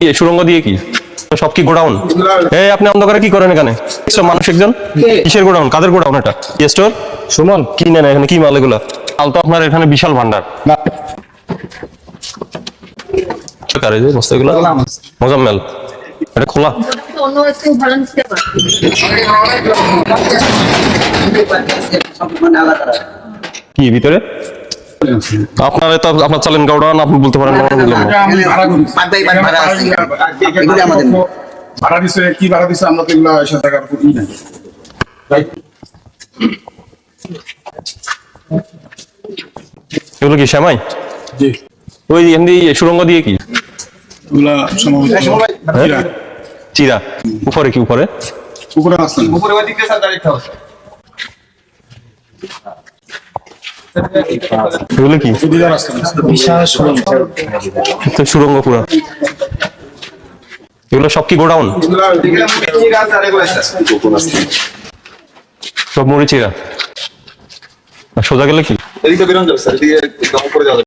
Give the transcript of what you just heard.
সুরঙ্গ দিয়ে কি? সব কি গোডাউন? এই আপনি অন্ধকারে কি করেন এখানে? মানুষ একজন? কিসের গোডাউন? কাদের গোডাউন এটা? স্টোর? সুমন। কি নেন এখানে? কি মাল এগুলা? মাল তো আপনার এখানে বিশাল ভান্ডার মোজাম্মেল। এটা খোলা। কি ভিতরে? আপনার তো আপনার চালেন গোডাউন আপনি বলতে পারেন ভাড়া দিছে কি ভাড়া দিছে আমরা তো এগুলো এসে টাকার উপর ই এগুলো কি শ্যামাই? জি। ওই এমনি সুরঙ্গ দিয়ে কি? সম্ভবত চিরা। উপরে কি উপরে? পুকুরে আসছেন এগুলো কি? তো সুরঙ্গ পুরো। এগুলো সব কি গোডাউন? সব মরিচিরা। আর সোজা গেলে কি? এদিকে বেরোন যাবে স্যার। এদিকে উপরে যাবে